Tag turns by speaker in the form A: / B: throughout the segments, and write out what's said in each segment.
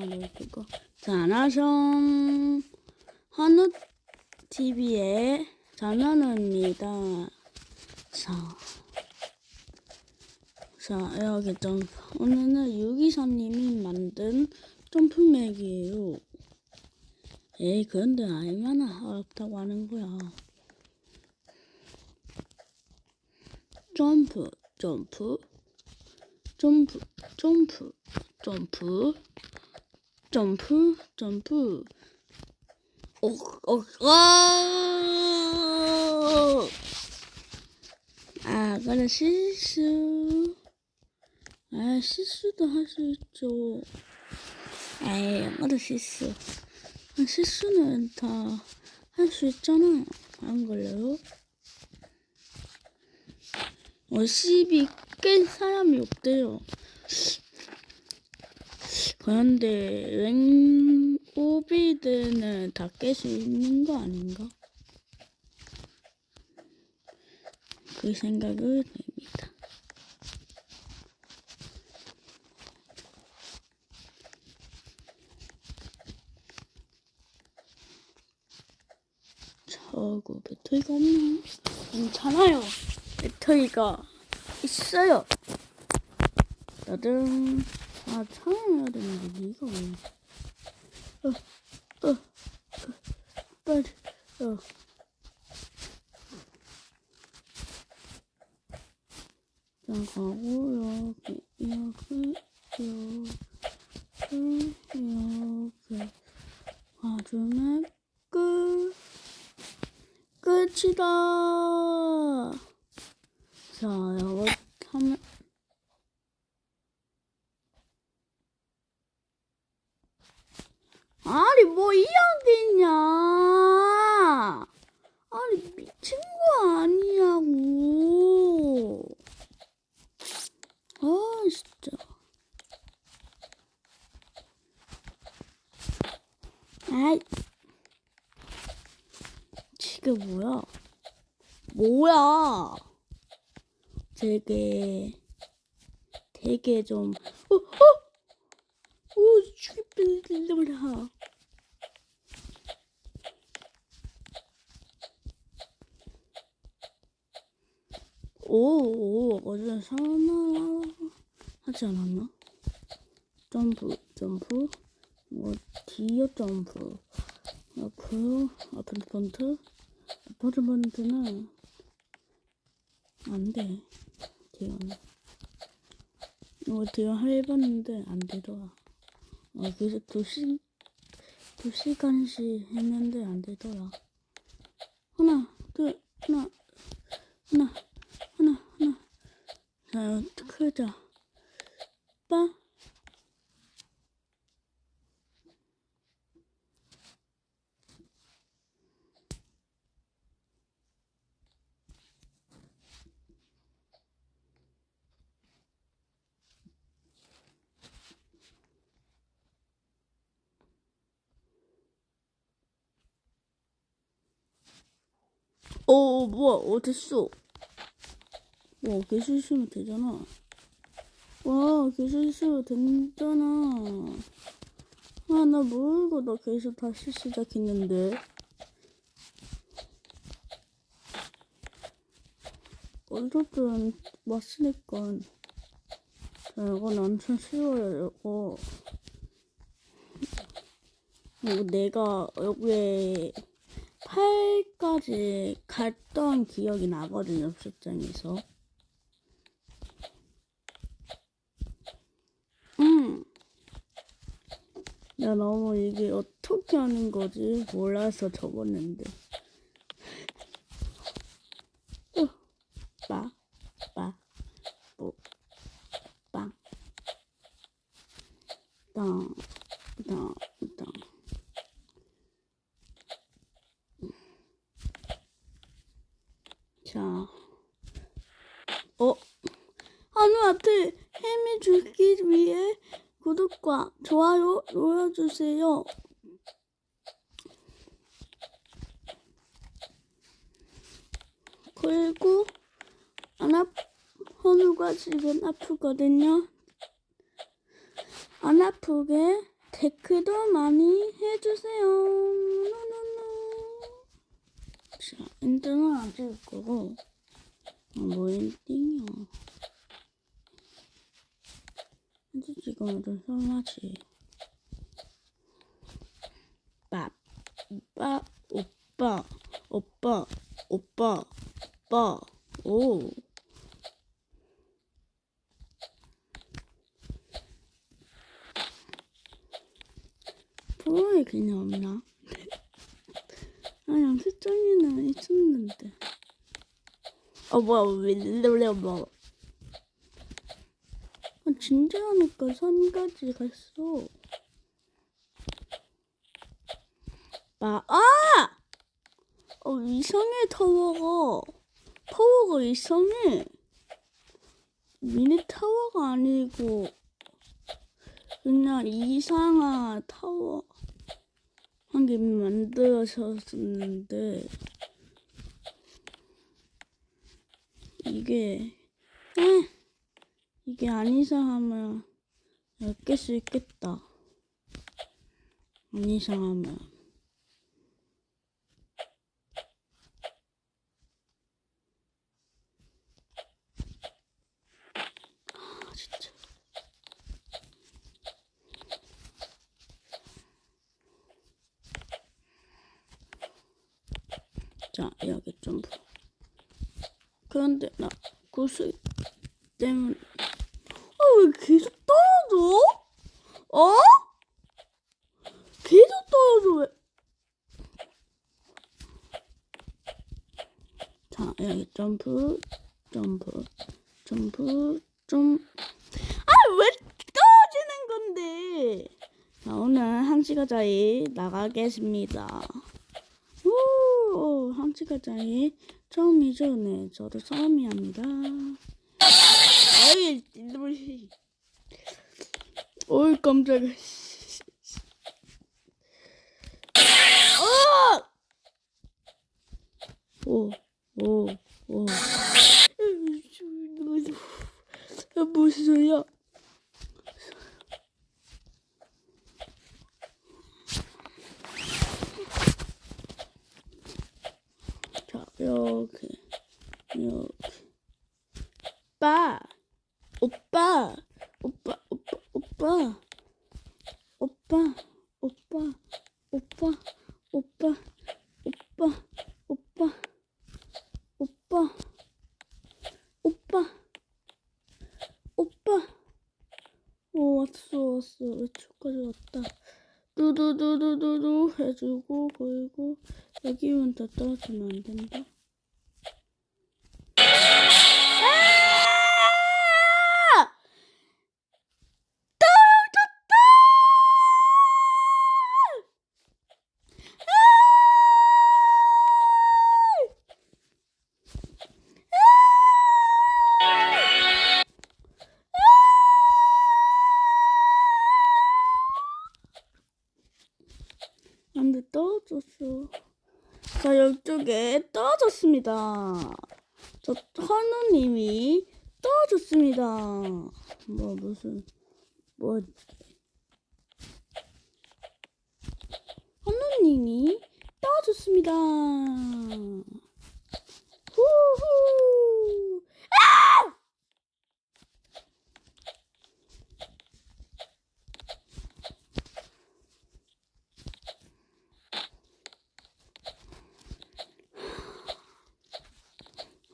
A: 아니 그거 자 안녕하세요 한우 TV의 장난우입니다. 자, 자 여기 좀 오늘은 유기사님이 만든 점프맥이에요. 에이 그런데 얼마나 어렵다고 하는 거야. 점프 점프 점프 점프 점프 점프 점프 오, 오, 와! 아, 그래 실수. 아, 실수도 할 수 있죠. 에이, 엄마도 실수. 아, 실수는 다 할 수 있잖아. 안 그래요? 어, 10이 깬 사람이 없대요. 그런데 웬 오비드는 다 깰 수 있는 거 아닌가? 그 생각을 냅니다. 저거 배터리가 없나? 괜찮아요. 배터리가 있어요. 나름 아 참아야 되는데 네가 왜? 어, 어, 어, 빨리, 어. 자 가고 여기 이렇게 이렇게 이렇게 끝 끝이다. 자 이거 하면 아니 뭐 이야기냐? 아니 미친 거 아니냐고. 아 진짜. 아이. 지금 뭐야? 뭐야? 되게 되게 좀 어, 어? 오, 죽이 뻔했다. 오, 오, 어제 사나 하지 않았나? 점프, 점프, 뭐, 뒤어 점프, 앞으로, 앞으로 번트, 앞으로 번트는 안 돼. 뒤어는. 이거 뒤어 해봤는데 안 되더라. 어, 그래서 두 시, 두 시간씩 했는데 안 되더라. 하나, 둘, 하나, 하나. 자, 크자. 빠. 어, 뭐야, 어, 됐어. 와, 계속 있으면 되잖아. 와, 계속 있으면 된잖아. 아, 나 모르고 나 계속 다시 시작했는데. 어쨌든 왔으니까. 자, 이건 엄청 쉬워요, 이거. 이거 내가 여기에 8까지 갔던 기억이 나거든요, 수장에서. 음. 나 너무 이게 어떻게 하는 거지? 몰라서 적었는데. 어, 빠, 빠, 뽀, 빵, 땅, 땅, 땅. 자, 어, 한우한테 힘이 주기 위해 구독과 좋아요 눌러주세요. 그리고 안 아, 현우가 지금 아프거든요. 안 아프게 댓글도 많이 해주세요. 노노노. 자, 엔딩은 안 찍을 거고. 아, 뭐 엔딩이야. 찍으면 좀 설마지. 빠, 빠, 오빠, 오빠, 오빠, 오빠, 오. 프로에 그냥 없나? 아, 양세정이는 있었는데. 어, 뭐야, 왜, 왜, 뭐. 아, 진짜 하니까 3가지 갔어. 아, 아! 어, 이상해, 타워가. 타워가 이상해. 미니 타워가 아니고, 그냥 이상한 타워 한 개 만들어졌었는데, 이게, 에, 이게 아닌 사람은 10개 수 있겠다. 아닌 사람은. 아, 진짜. 자, 여기 좀. 그런데 나 구슬 때문에. 왜 계속 떨어져? 어? 계속 떨어져 왜? 자, 여기 점프, 점프, 점프, 점. 아, 왜 떨어지는 건데? 자, 오늘 한 시간짜리 나가겠습니다. 오, 한 시간짜리 처음이죠? 네, 저도 처음이 합니다. 아이, 이놈의. 어이, 깜짝이야. 어! 오, 오, 오. 아, 무슨 소리야? 자, 이렇게, 이렇게. 왔어, 왔어. 왼쪽까지 왔다. 두두두두두두 해주고, 그리고 여기만 더 떨어지면 안 된다. 안 돼, 떨어졌어. 자, 이쪽에 떨어졌습니다. 저 헌우님이 떨어졌습니다. 뭐, 무슨, 뭐, 헌우님이 떨어졌습니다. 후후! 아!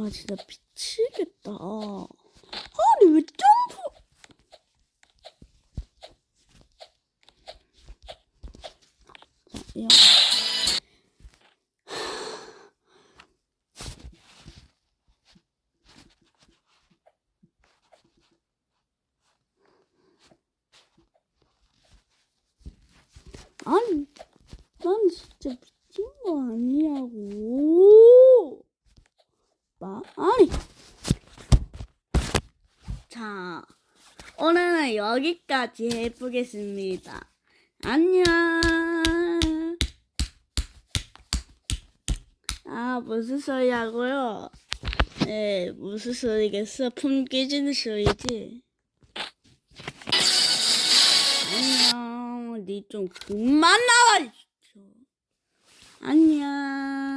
A: 아 진짜 미치겠다. 아니 왜 점프? 자, 이거. 아니, 난 진짜 미친 거 아니냐고. 마, 아니. 자, 오늘은 여기까지 해보겠습니다. 안녕. 아, 무슨 소리냐고요? 네, 무슨 소리겠어? 품 깨지는 소리지? 안녕. 니좀 그만 나와. 안녕